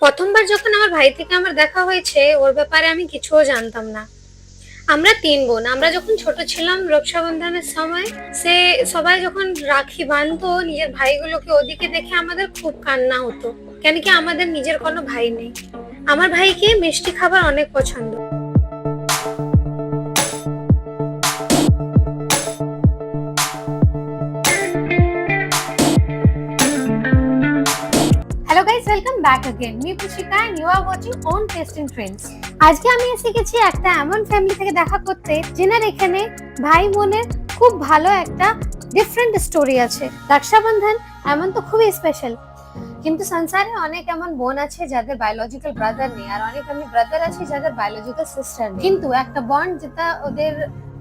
প্রথমবার যখন আমার ভাই থেকে আমার দেখা হয়েছে, ওর ব্যাপারে আমি কিছুও জানতাম না। আমরা তিন বোন, আমরা যখন ছোট ছিলাম রক্ষাবন্ধনের সময়, সে সবাই যখন রাখি বাঁধতো, নিজের ভাইগুলোকে ওদিকে দেখে আমাদের খুব কান্না হতো। কেন কি আমাদের নিজের কোনো ভাই নেই। আমার ভাইকে মিষ্টি খাবার অনেক পছন্দ। back again me Pushika and you are watching on testing trends আজকে আমি এসে গেছি একটা এমন ফ্যামিলি থেকে দেখা করতে যেনার এখানে ভাই বোনের খুব ভালো একটা ডিফারেন্ট স্টোরি আছে রক্ষাবন্ধন এমন তো খুবই স্পেশাল কিন্তু সংসারে অনেক এমন বোন আছে যাদের বায়োলজিক্যাল ব্রাদার নেই আর অনেক এমন ব্রাদার আছে যাদের বায়োলজিক্যাল সিস্টার নেই কিন্তু একটা বন্ড যেটা ওদের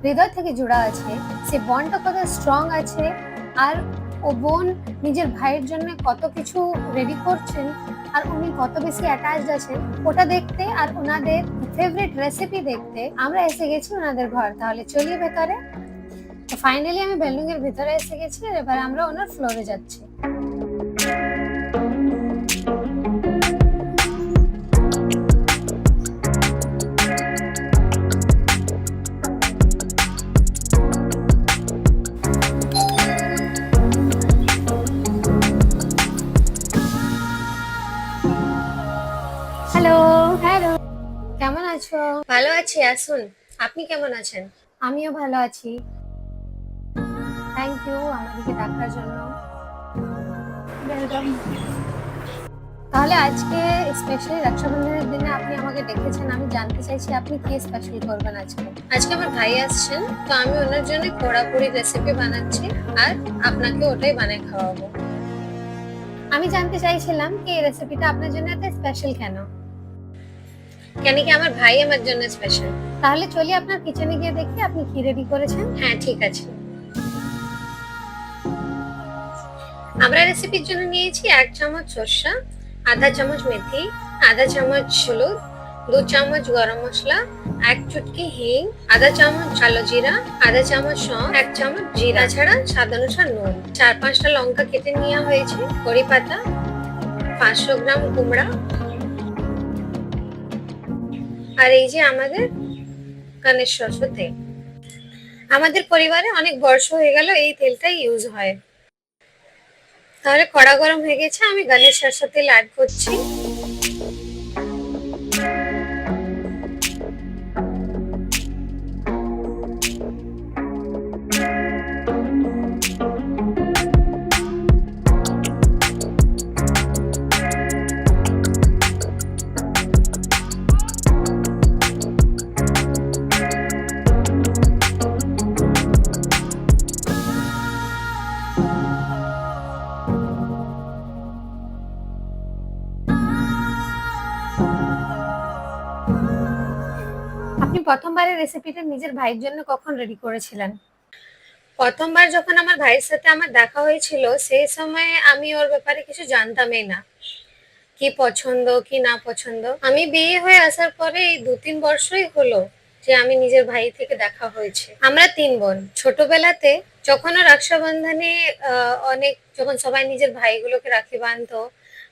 হৃদয় থেকে জোড়া আছে সেই বন্ডটা কত স্ট্রং আছে আর ও বোন নিজের ভাইয়ের জন্য কত কিছু রেডি করছেন আর উনি কত বেশি অ্যাটাচড আছেন, ওটা দেখতে আর ওনাদের ফেভারিট রেসিপি দেখতে আমরা এসে গেছি ওনাদের ঘর। তাহলে চলি ভেতরে। ফাইনালি আমি বেলুঙ্গের ভেতরে এসে গেছি, এবার আমরা ওনার ফ্লোরে যাচ্ছি। আছো? ভালো আছি আসুন। আপনি কেমন আছেন? আমিও ভালো আছি। থ্যাংক ইউ আমাদেরকে ডাকার জন্য। ওয়েলকাম তাহলে আজকে স্পেশালি রক্ষাবন্ধনের দিনে আপনি আমাকে ডেকেছেন আমি জানতে চাইছি আপনি কি স্পেশাল করবেন আজকে? আজকে আমার ভাই আসছেন তো আমি ওনার জন্য পোড়াপুরি রেসিপি বানাচ্ছি আর আপনাকে ওটাই বানিয়ে খাওয়াবো। আমি জানতে চাইছিলাম কি এই রেসিপিটা আপনার জন্য এত স্পেশাল কেন? কেন কি আমার ভাই আমার জন্য স্পেশাল তাহলে চলি আপনার কিচেনে গিয়ে দেখি আপনি কি রেডি করেছেন। হ্যাঁ ঠিক আছে। আমরা রেসিপির জন্য নিয়েছি এক চামচ সর্ষা আধা চামচ মেথি আধা চামচ হলুদ দু চামচ গরম মশলা এক চুটকি হিং আধা চামচ কালো জিরা আধা চামচ সব এক চামচ জিরা ছাড়া স্বাদ অনুসার নুন। চার পাঁচটা লঙ্কা কেটে নেওয়া হয়েছে কড়ি পাতা পাঁচশো গ্রাম কুমড়া আর এই যে আমাদের কানের শস্য তেল আমাদের পরিবারে অনেক বর্ষ হয়ে গেল, এই তেলটাই ইউজ হয়। তাহলে কড়া গরম হয়ে গেছে, আমি গানের সরষের তেল অ্যাড করছি। প্রথমবারের রেসিপিটা নিজের ভাইয়ের জন্য কখন রেডি করেছিলেন? প্রথমবার যখন আমার ভাইয়ের সাথে আমার দেখা হয়েছিল, সেই সময় আমি ওর ব্যাপারে কিছু জানতামই না। কি পছন্দ, কি না পছন্দ। আমি বিয়ে হয়ে আসার পরে এই দু তিন বছরই হলো যে আমি নিজের ভাই থেকে দেখা হয়েছে। আমরা তিন বোন। ছোটবেলাতে যখন রক্ষাবন্ধনে অনেক, যখন সবাই নিজের ভাইগুলোকে রাখি বাঁধতো,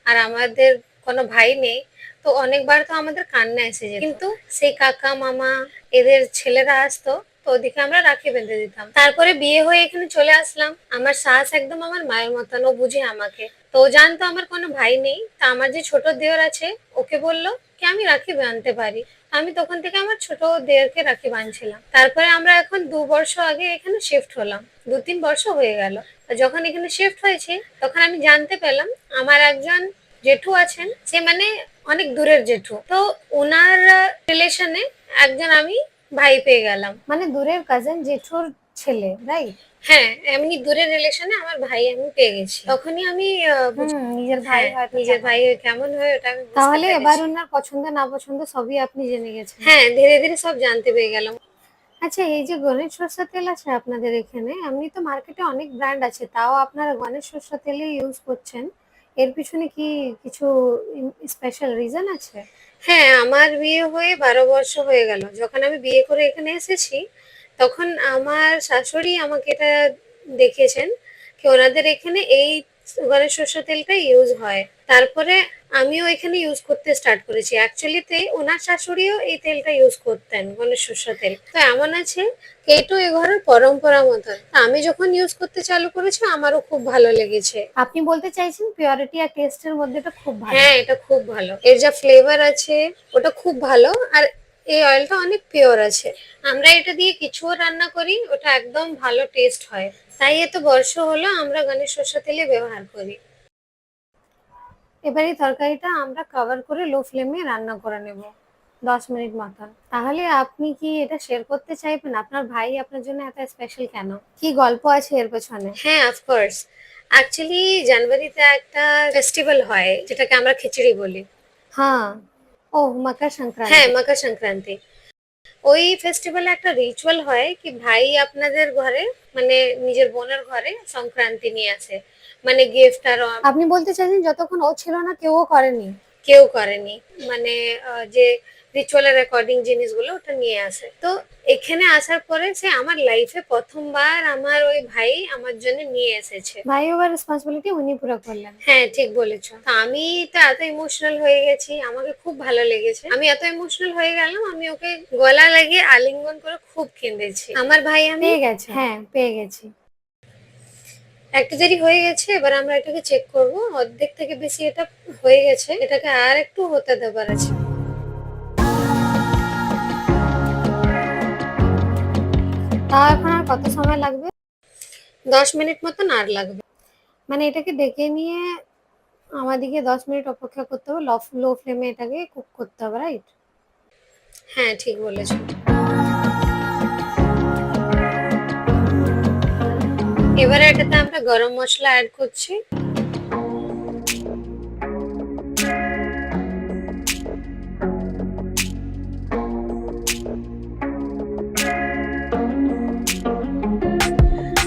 আর আমাদের কোনো ভাই নেই, তো অনেকবার তো আমাদের কান্না এসে যেত। কিন্তু সেই কাকা, মামা, এদের ছেলেরা আসতো, তো ওদিকে আমরা রাখি বেঁধে দিতাম। তারপরে বিয়ে হয়ে এখানে চলে আসলাম। আমার শাস একদম আমার মায়ের মতন, ও বুঝে আমাকে। তো ও জানতো আমার কোনো ভাই নেই, তা আমার যে ছোট দেওর আছে, ওকে বলল কি আমি রাখি বাঁধতে পারি। আমি তখন থেকে আমার ছোট দেওরকে রাখি বাঁধছিলাম। তারপরে আমরা এখন দু বর্ষ আগে এখানে শিফট হলাম। দু তিন বর্ষ হয়ে গেল। যখন এখানে শিফট হয়েছে, তখন আমি জানতে পেলাম, আমার একজন জেঠু আছেন সে মানে অনেক দূরের জেঠু। তো ওনার রিলেশনে একজন আমি ভাই পেয়ে গেলাম। মানে দূরের কাজিন জেঠুর ছেলে রাইট হ্যাঁ এমনি দূরের রিলেশনে আমার ভাই আমি পেয়ে গেছি। তখনই আমি নিজের ভাই হ্যাঁ, নিজের ভাই কেমন হয় ওটা আমি তাহলে এবার ওনার পছন্দ না পছন্দ সবই আপনি জেনে গেছেন। হ্যাঁ ধীরে ধীরে সব জানতে পেয়ে গেলাম। আচ্ছা এই যে গণেশ সরষা তেল আছে আপনাদের এখানে এমনি তো মার্কেটে অনেক ব্র্যান্ড আছে তাও আপনারা গণেশ সরষা তেলই ইউজ করছেন। এর পিছনে কি কিছু স্পেশাল রিজন আছে? হ্যাঁ আমার বিয়ে হয়ে বারো বছর হয়ে গেল। যখন আমি বিয়ে করে এখানে এসেছি, তখন আমার শাশুড়ি আমাকে এটা দেখেছেন কি ওনাদের এখানে এই গণেশ সর্ষে তেলটা ইউজ হয়। তারপরে আমিও এখানে ইউজ করতে স্টার্ট করেছি। অ্যাকচুয়ালিতে ওনার শাশুড়িও এই তেলটা ইউজ করতেন গণেশ সরষের তেল। তো এমন আছে এইটাও এ ঘরের পরম্পরা মতন আমি যখন ইউজ করতে চালু করেছি আমারও খুব ভালো লেগেছে। আপনি বলতে চাইছেন পিওরিটি আর টেস্টের মধ্যে এটা খুব ভালো। হ্যাঁ এটা খুব ভালো। এর যা ফ্লেভার আছে ওটা খুব ভালো। আর এই অয়েলটা অনেক পিওর আছে। আমরা এটা দিয়ে কিছুও রান্না করি ওটা একদম ভালো টেস্ট হয়। তাই এত বর্ষ হলো আমরা গণেশ সরষের তেলে ব্যবহার করি। এবার এই তরকারিটা আমরা কভার করে লো ফ্লেমে রান্না করে নেব। দশ মিনিট মতন। তাহলে আপনি কি এটা শেয়ার করতে চাইবেন? আপনার ভাই আপনার জন্য এত স্পেশাল কেন? কি গল্প আছে এর পেছনে? হ্যাঁ অফকোর্স অ্যাকচুয়ালি জানুয়ারিতে একটা ফেস্টিভ্যাল হয় যেটাকে আমরা খিচুড়ি বলি। হ্যাঁ। ও মকর সংক্রান্তি। হ্যাঁ মকর সংক্রান্তি। ওই ফেস্টিভ্যালে একটা রিচুয়াল হয় কি ভাই আপনাদের ঘরে মানে নিজের বোনের ঘরে সংক্রান্তি নিয়ে আছে। মানে গিফট আর আপনি বলতে চাইছেন যতক্ষণ ও ছিল না কেউ করেনি? কেউ করেনি। মানে যে রিচুয়ালের অ্যাকর্ডিং জিনিসগুলো ওটা নিয়ে আসে। তো এখানে আসার পরে সে আমার লাইফে প্রথমবার আমার ওই ভাই আমার জন্য নিয়ে এসেছে। ভাই ওভার রেসপন্সিবিলিটি উনি পুরো করলেন। হ্যাঁ ঠিক বলেছ। তো আমি তো এত ইমোশনাল হয়ে গেছি আমাকে খুব ভালো লেগেছে। আমি এত ইমোশনাল হয়ে গেলাম আমি ওকে গলা লাগিয়ে আলিঙ্গন করে খুব কেঁদেছি। আমার ভাই আমি পেয়ে গেছে। হ্যাঁ পেয়ে গেছি। একটা দেরি হয়ে গেছে এবার আমরা এটাকে চেক করব। অর্ধেক থেকে বেশি এটা হয়ে গেছে এটাকে আর একটু হতে দেবার আছে। তাও এখন আর কত সময় লাগবে? দশ মিনিট মতন আর লাগবে। মানে এটাকে ডেকে নিয়ে আমাদেরকে দশ মিনিট অপেক্ষা করতে হবে। লো ফ্লেমে এটাকে কুক করতে হবে রাইট? হ্যাঁ ঠিক বলেছ। এবারে এটাতে আমরা গরম মশলা অ্যাড করছি।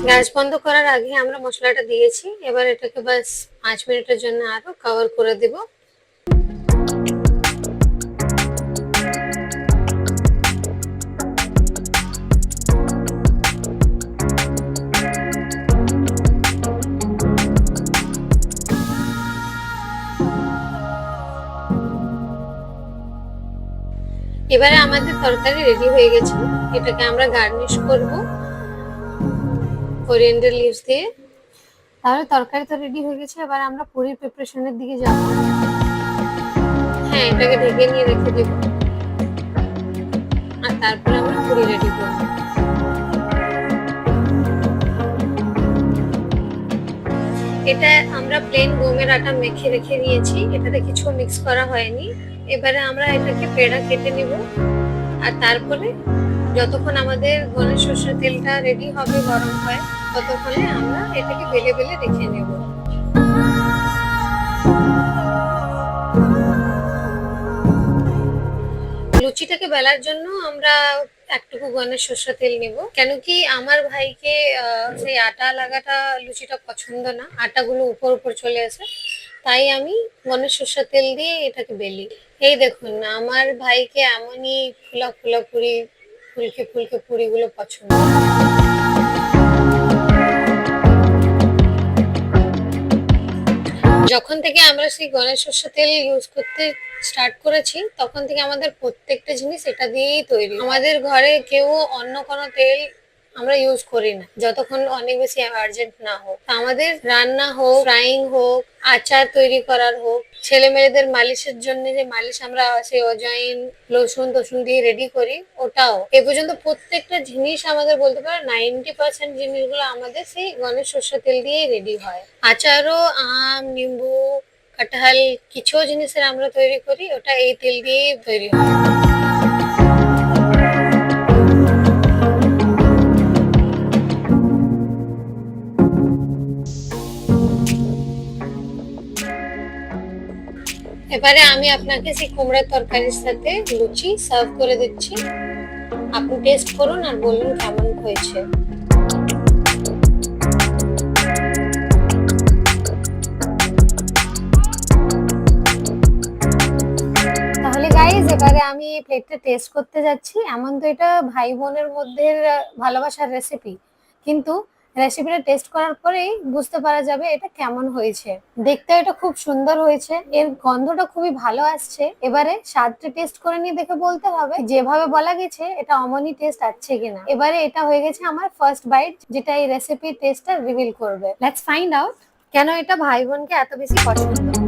গ্যাস বন্ধ করার আগে আমরা মশলাটা দিয়েছি। এবার এটাকে বাস পাঁচ মিনিটের জন্য আরও কভার করে দেব। এবারে আমাদের তরকারি রেডি হয়ে গেছে। এটাকে আমরা গার্নিশ করব। কোরিয়েন্ডার লিভস দিয়ে। তাহলে তরকারি তো রেডি হয়ে গেছে এবার আমরা পুরির প্রিপারেশনের দিকে যাব। হ্যাঁ এটাকে ঢেকে নিয়ে রেখে দেব। আর তারপরে আমরা পুরি রেডি করব। এটা আমরা প্লেন গমের আটা মেখে রেখে নিয়েছি এটাতে কিছু মিক্স করা হয়নি। এবারে আমরা এটাকে পেড়া কেটে নেব। আর তারপরে যতক্ষণ আমাদের গণেশ সর্ষের তেলটা রেডি হবে গরম হয় ততক্ষণে আমরা এটাকে বেলে বেলে রেখে নেব। লুচিটাকে বেলার জন্য আমরা একটুকু গণেশ সর্ষের তেল নেব। কেন কি আমার ভাইকে সেই আটা লাগাটা লুচিটা পছন্দ না। আটাগুলো উপর উপর চলে আসে। তাই আমি গণেশ সর্ষের তেল দিয়ে এটাকে বেলি। এই দেখুন, আমার ভাইকে এমনই ফুলা ফুলা পুরি, ফুলকে ফুলকে পুরিগুলো পছন্দ। যখন থেকে আমরা সেই গণেশ শস্য তেল ইউজ করতে স্টার্ট করেছি, তখন থেকে আমাদের প্রত্যেকটা জিনিস এটা দিয়েই তৈরি। আমাদের ঘরে কেউ অন্য কোনো তেল আমরা ইউজ করি না। যতক্ষণ অনেক বেশি আর্জেন্ট না হোক। আমাদের রান্না হোক ফ্রাইং হোক, আচার তৈরি করার হোক ছেলে মেয়েদের মালিশের জন্য যে মালিশ আমরা সেই অজয়ন রসুন টসুন দিয়ে রেডি করি, ওটাও। এ পর্যন্ত প্রত্যেকটা জিনিস আমাদের বলতে পারো নাইনটি পার্সেন্ট জিনিসগুলো আমাদের সেই গণেশ সর্ষের তেল দিয়েই রেডি হয়। আচারও, আম, নিম্বু, কাঁঠাল, কিছু জিনিসের আমরা তৈরি করি, ওটা এই তেল দিয়েই তৈরি হয়। এবারে আমি আপনাকে সেই কুমড়ার তরকারির সাথে লুচি সার্ভ করে দিচ্ছি। আপনি টেস্ট করুন আর বলুন কেমন হয়েছে। তাহলে গাইজ এবারে আমি এই প্লেটটা টেস্ট করতে যাচ্ছি। এমন তো এটা ভাই বোনের মধ্যে ভালোবাসার রেসিপি কিন্তু রেসিপিটা টেস্ট করার পরেই বুঝতে পারা যাবে এটা কেমন হয়েছে। দেখতে এটা খুব সুন্দর হয়েছে। এর গন্ধটা খুবই ভালো আসছে। এবারে স্বাদটা টেস্ট করে নিয়ে দেখে বলতে হবে, যেভাবে বলা গেছে এটা অমনি টেস্ট আসছে কিনা। এবারে এটা হয়ে গেছে আমার ফার্স্ট বাইট যেটা এই রেসিপির টেস্টটা রিভিল করবে। লেটস ফাইন্ড আউট কেন এটা ভাই বোনকে এত বেশি পছন্দ।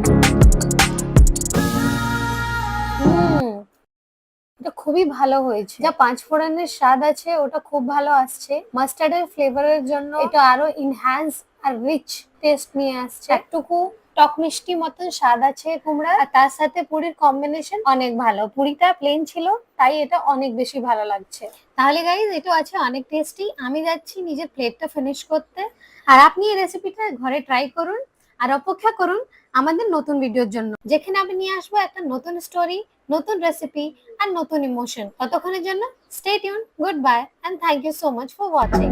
খুবই ভালো হয়েছে। যা পাঁচ ফোড়নের স্বাদ আছে, ওটা খুব ভালো আসছে। মাস্টার্ডের ফ্লেভারের জন্য এটা আরও ইনহ্যান্স আর রিচ টেস্ট নিয়ে আসছে। একটুকু টক মিষ্টি মতন স্বাদ আছে কুমড়া আর তার সাথে পুরীর কম্বিনেশন অনেক ভালো। পুরিটা প্লেন ছিল, তাই এটা অনেক বেশি ভালো লাগছে। তাহলে গাইজ এটা আছে অনেক টেস্টি আমি যাচ্ছি নিজের প্লেটটা ফিনিশ করতে। আর আপনি এই রেসিপিটা ঘরে ট্রাই করুন, আর অপেক্ষা করুন আমাদের নতুন ভিডিওর জন্য। যেখানে আমি নিয়ে আসব একটা নতুন স্টোরি নতুন রেসিপি আর নতুন ইমোশন ততক্ষণের জন্য stay tune good bye and thank you so much for watching